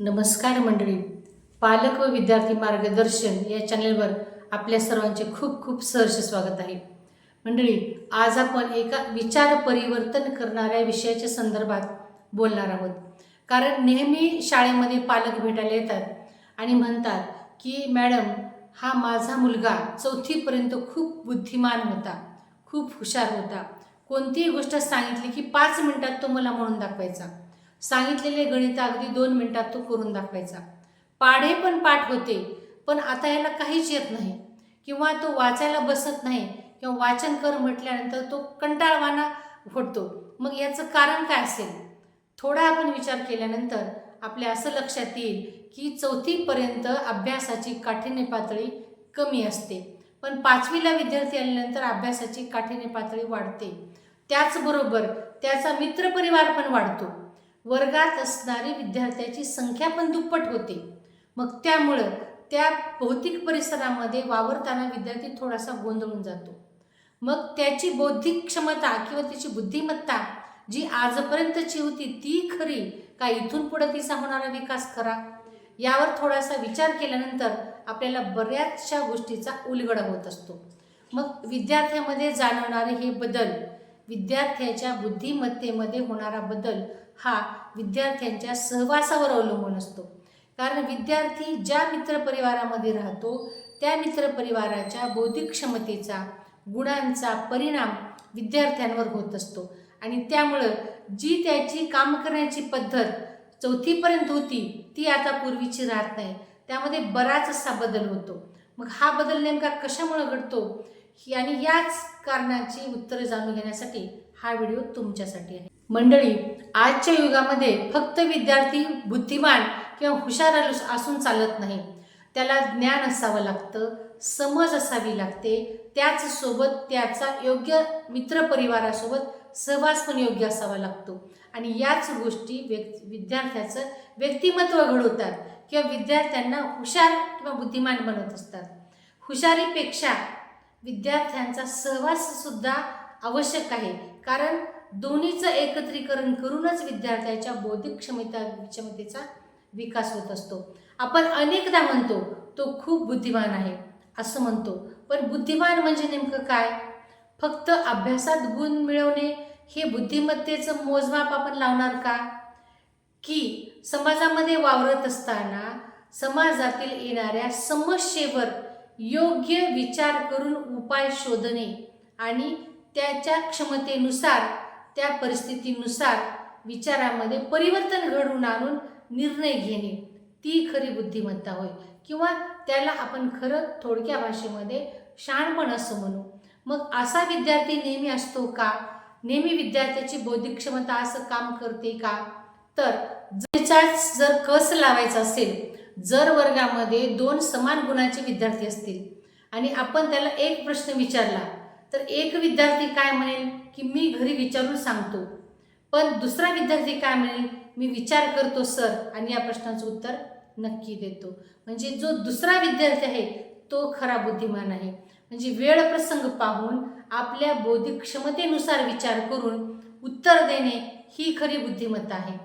नमस्कार मंडळी. पालक व विद्यार्थी मार्गदर्शन या चॅनलवर आपल्या सर्वांचे खूप खूप सहर्ष स्वागत आहे. मंडळी आज आपण एका विचार परिवर्तन करणाऱ्या विषयाच्या संदर्भात बोलणार आहोत. कारण नेहमी शाळेमध्ये पालक भेटायला येतात आणि म्हणतात की मॅडम हा माझा मुलगा चौथीपर्यंत खूप बुद्धिमान होता खूप हुशार होता. कोणतीही गोष्ट सांगितली की पाच मिनटात तो मला म्हणून दाखवायचा. सांगितलेले गणित अगदी दोन मिनिटात तो करून दाखवायचा. पाढे पण पाठ होते पण आता याला काहीच येत नाही. किंवा तो वाचायला बसत नाही किंवा वाचन कर म्हटल्यानंतर तो कंटाळवाना फुटतो मग याचं कारण काय असेल? थोडा आपण विचार केल्यानंतर आपल्या असं लक्षात येईल की चौथीपर्यंत अभ्यासाची काठिण्य पातळी कमी असते. पण पाचवीला विद्यार्थी आल्यानंतर अभ्यासाची काठिण्य पातळी वाढते. त्याचबरोबर त्याचा मित्रपरिवार पण वाढतो. वर्गात असणारी विद्यार्थ्याची संख्या पण दुप्पट होते. मग त्यामुळं त्या भौतिक परिसरामध्ये वावरताना विद्यार्थी थोडासा गोंधळून जातो. मग त्याची बौद्धिक क्षमता किंवा त्याची बुद्धिमत्ता जी आजपर्यंतची होती ती खरी का इथून पुढे तिचा होणारा विकास खरा? यावर थोडासा विचार केल्यानंतर आपल्याला बऱ्याचशा गोष्टीचा उलगडा होत असतो. मग विद्यार्थ्यामध्ये जाणवणारे हे बदल विद्यार्थ्याच्या बुद्धिमत्तेमध्ये होणारा बदल हा विद्यार्थ्यांच्या सहवासावर अवलंबून असतो. कारण विद्यार्थी ज्या मित्रपरिवारामध्ये राहतो त्या मित्रपरिवाराच्या बौद्धिक क्षमतेचा गुणांचा परिणाम विद्यार्थ्यांवर होत असतो. आणि त्यामुळं जी त्याची काम करण्याची पद्धत चौथीपर्यंत होती ती आता पूर्वीची राहत नाही. त्यामध्ये बराच असा बदल होतो. मग हा बदल नेमका कशामुळे घडतो? आणि याच कारणाची उत्तरं जाणून घेण्यासाठी हा व्हिडिओ तुमच्यासाठी आहे. मंडळी आजच्या युगामध्ये फक्त विद्यार्थी बुद्धिमान किंवा हुशार असून चालत नाही. त्याला ज्ञान असावं लागतं समज असावी लागते. त्याचसोबत त्याचा योग्य मित्रपरिवारासोबत सहवास पण योग्य असावा लागतो. आणि याच गोष्टी व्यक् विद्यार्थ्याचं व्यक्तिमत्व घडवतात किंवा विद्यार्थ्यांना हुशार किंवा बुद्धिमान बनवत असतात. हुशारीपेक्षा विद्यार्थ्यांचा सहवाससुद्धा आवश्यक आहे. कारण दोन्हीचं एकत्रीकरण करूनच विद्यार्थ्याच्या बौद्धिक क्षमता क्षमतेचा विकास होत असतो. आपण अनेकदा म्हणतो तो खूप बुद्धिमान आहे असं म्हणतो. पण बुद्धिमान म्हणजे नेमकं काय? फक्त अभ्यासात गुण मिळवणे हे बुद्धिमत्तेचं मोजमाप आपण लावणार का? की समाजामध्ये वावरत असताना समाजातील येणाऱ्या समस्येवर योग्य विचार करून उपाय शोधणे आणि त्याच्या क्षमतेनुसार त्या परिस्थितीनुसार विचारामध्ये परिवर्तन घडवून आणून निर्णय घेणे. ती खरी बुद्धिमत्ता होय. किंवा त्याला आपण खरं थोडक्या भाषेमध्ये शहाणपण असं म्हणू. मग असा विद्यार्थी नेहमी असतो का? नेहमी विद्यार्थ्याची बौद्धिक क्षमता असं काम करते का? तर जर कस लावायचा असेल जर वर्गामध्ये दोन समान गुणाचे विद्यार्थी असतील आणि आपण त्याला एक प्रश्न विचारला तर एक विद्यार्थी काय म्हणेल की मी घरी विचारून सांगतो. पण दुसरा विद्यार्थी काय म्हणेल? मी विचार करतो सर आणि या प्रश्नाचं उत्तर नक्की देतो. म्हणजे जो दुसरा विद्यार्थी आहे तो खरा बुद्धिमान आहे. म्हणजे वेळ प्रसंग पाहून आपल्या बौद्धिक क्षमतेनुसार विचार करून उत्तर देणे ही खरी बुद्धिमत्ता आहे.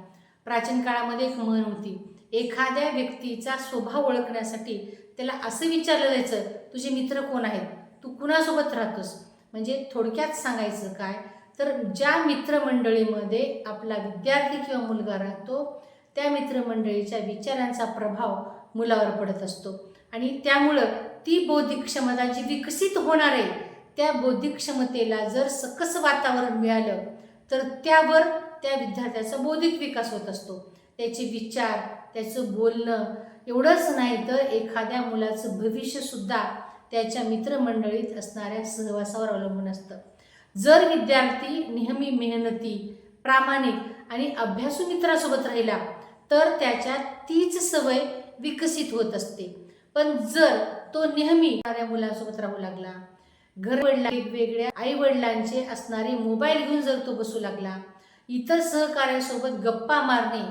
प्राचीन काळामध्ये एक म्हण होती एखाद्या व्यक्तीचा स्वभाव ओळखण्यासाठी त्याला असं विचारलं जायचं तुझे मित्र कोण आहेत? तू कुणासोबत राहतोस? म्हणजे थोडक्यात सांगायचं काय तर ज्या मित्रमंडळीमध्ये आपला विद्यार्थी किंवा मुलगा राहतो त्या मित्रमंडळीच्या विचारांचा प्रभाव मुलावर पडत असतो. आणि त्यामुळं ती बौद्धिक क्षमता जी विकसित होणार आहे त्या बौद्धिक क्षमतेला जर सकस वातावरण मिळालं तर त्यावर त्या विद्यार्थ्याचा बौद्धिक विकास होत असतो. त्याचे विचार त्याचं बोलणं एवढंच नाही तर एखाद्या मुलाचं भविष्यसुद्धा त्याच्या मित्रमंडळीत असणाऱ्या सहवासावर अवलंबून असतं. जर विद्यार्थी नेहमी मेहनती प्रामाणिक आणि अभ्यासू मित्रासोबत राहिला तर त्याच्यात तीच सवय विकसित होत असते. पण जर तो नेहमी मुलासोबत राहू लागला घर वडिला वेगवेगळ्या आई वडिलांचे असणारे मोबाईल घेऊन जर तो बसू लागला इतर सहकार्यासोबत गप्पा मारणे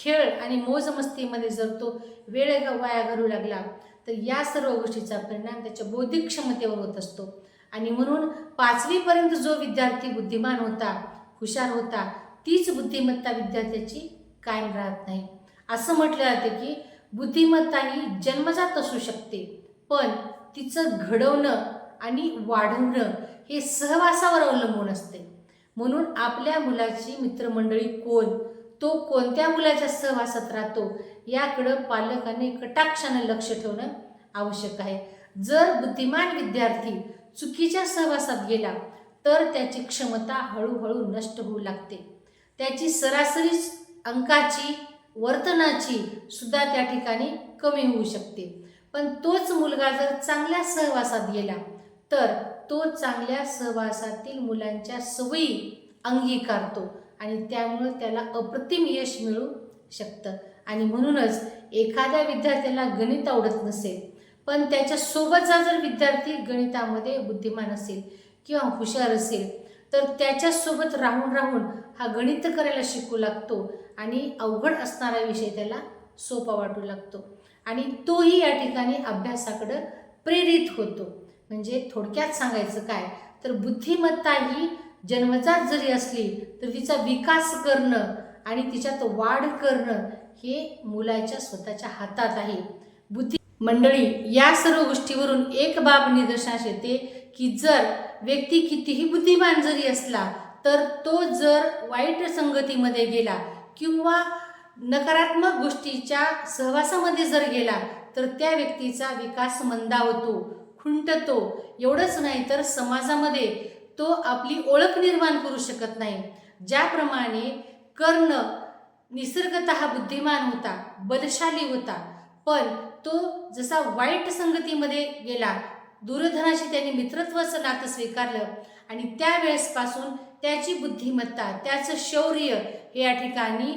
खेळ आणि मोजमस्तीमध्ये जर तो वेळ ग- वाया घालू लागला तर या सर्व गोष्टीचा परिणाम त्याच्या बौद्धिक क्षमतेवर होत असतो. आणि म्हणून पाचवीपर्यंत जो विद्यार्थी बुद्धिमान होता हुशार होता तीच बुद्धिमत्ता विद्यार्थ्याची कायम राहत नाही. असं म्हटलं जातं की बुद्धिमत्ता ही जन्मजात असू शकते पण तिचं घडवणं आणि वाढवणं हे सहवासावर अवलंबून असते. म्हणून आपल्या मुलाची मित्रमंडळी कोण? तो कोणत्या मुलाच्या सहवासात राहतो याकडं पालकाने कटाक्षानं लक्ष ठेवणं आवश्यक आहे. जर बुद्धिमान विद्यार्थी चुकीच्या सहवासात गेला तर त्याची क्षमता हळूहळू नष्ट होऊ लागते. त्याची सरासरी अंकाची वर्तनाची सुद्धा त्या ठिकाणी कमी होऊ शकते. पण तोच मुलगा जर चांगल्या सहवासात गेला तर तो चांगल्या सहवासातील मुलांच्या सवयी अंगीकारतो. आणि त्यामुळं त्याला अप्रतिम यश मिळू शकतं. आणि म्हणूनच एखाद्या विद्यार्थ्याला गणित आवडत नसेल पण त्याच्यासोबतचा जर विद्यार्थी गणितामध्ये बुद्धिमान असेल किंवा हुशार असेल तर त्याच्यासोबत राहून राहून हा गणित करायला शिकू लागतो आणि अवघड असणारा विषय त्याला सोपा वाटू लागतो. आणि तोही या ठिकाणी अभ्यासाकडं प्रेरित होतो. म्हणजे थोडक्यात सांगायचं काय तर बुद्धिमत्ता ही जन्मजात जरी असली तर तिचा विकास करणं आणि तिच्यात वाढ करणं हे मुलाच्या स्वतःच्या हातात आहे. बुद्धी मंडळी या सर्व गोष्टीवरून एक बाब निदर्शनास येते की जर व्यक्ती कितीही बुद्धिमान जरी असला तर तो जर वाईट संगतीमध्ये गेला किंवा नकारात्मक गोष्टीच्या सहवासामध्ये जर गेला तर त्या व्यक्तीचा विकास मंदावतो खुंटतो. एवढंच नाही तर समाजामध्ये तो आपली ओळख निर्माण करू शकत नाही. ज्याप्रमाणे कर्ण निसर्गत बुद्धिमान होता बलशाली होता पण तो जसा वाईट संगतीमध्ये गेला दूरधनाशी त्याने मित्रत्वाचं नातं स्वीकारलं आणि त्यावेळेसपासून त्याची बुद्धिमत्ता त्याचं शौर्य हे या ठिकाणी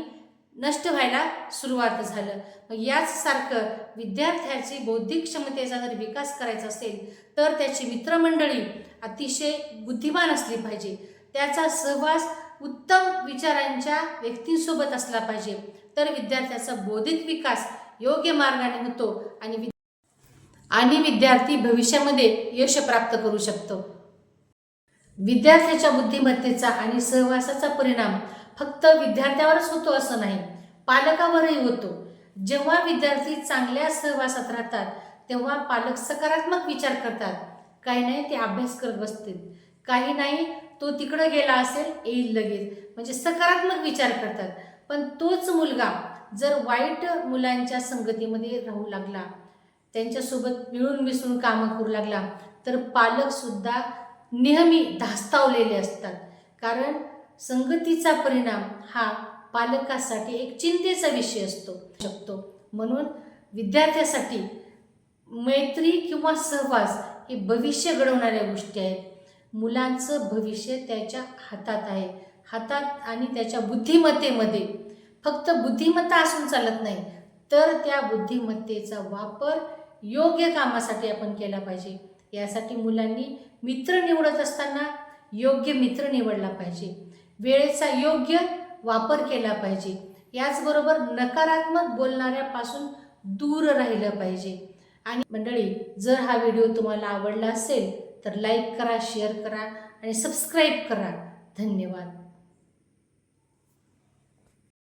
नष्ट व्हायला सुरुवात झालं. मग याचसारखं विद्यार्थ्याची बौद्धिक क्षमतेचा जर विकास करायचा असेल तर त्याची मित्रमंडळी अतिशय बुद्धिमान असली पाहिजे. त्याचा सहवास उत्तम विचारांच्या व्यक्तींसोबत असला पाहिजे. तर विद्यार्थ्याचा बौद्धिक विकास योग्य मार्गाने होतो आणि आणि विद्यार्थी भविष्यामध्ये यश प्राप्त करू शकतो. विद्यार्थ्याच्या बुद्धिमत्तेचा आणि सहवासाचा परिणाम फक्त विद्यार्थ्यावरच होतो असं नाही पालकावरही होतो. जेव्हा विद्यार्थी चांगल्या सहवासात राहतात तेव्हा पालक सकारात्मक विचार करतात. काही नाही ते अभ्यास करत बसतील. काही नाही तो तिकडं गेला असेल येईल लगेच. म्हणजे सकारात्मक विचार करतात. पण तोच मुलगा जर वाईट मुलांच्या संगतीमध्ये राहू लागला त्यांच्यासोबत मिळून मिसळून कामं करू लागला तर पालकसुद्धा नेहमी धास्तावलेले असतात. कारण संगतीचा परिणाम हा पालकासाठी एक चिंतेचा विषय असतो शकतो. म्हणून विद्यार्थ्यासाठी मैत्री किंवा सहवास हे भविष्य घडवणाऱ्या गोष्टी आहेत. मुलांचं भविष्य त्याच्या हातात आहे. हातात आणि त्याच्या बुद्धिमत्तेमध्ये. फक्त बुद्धिमत्ता असून चालत नाही तर त्या बुद्धिमत्तेचा वापर योग्य कामासाठी आपण केला पाहिजे. यासाठी मुलांनी मित्र निवडत असताना योग्य मित्र निवडला पाहिजे. वेळेचा योग्य वापर केला पाहिजे. याचबरोबर नकारात्मक बोलणाऱ्यापासून दूर राहिलं पाहिजे. आणि मंडळी जर हा व्हिडिओ तुम्हाला आवडला असेल तर लाईक करा शेअर करा आणि सबस्क्राईब करा. धन्यवाद.